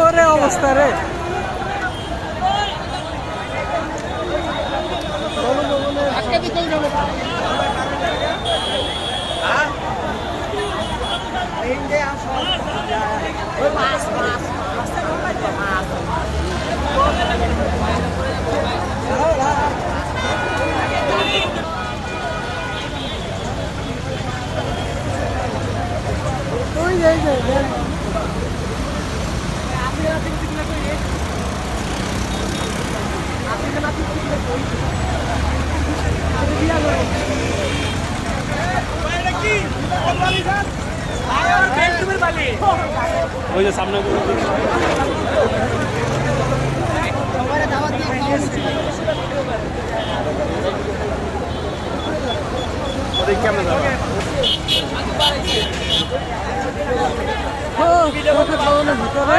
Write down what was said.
ভিতরে অবস্থা রে। ওই যে, এই যে, এই যে। ওই যে সামনে কেমন খাওয়ানোর ভিতরে।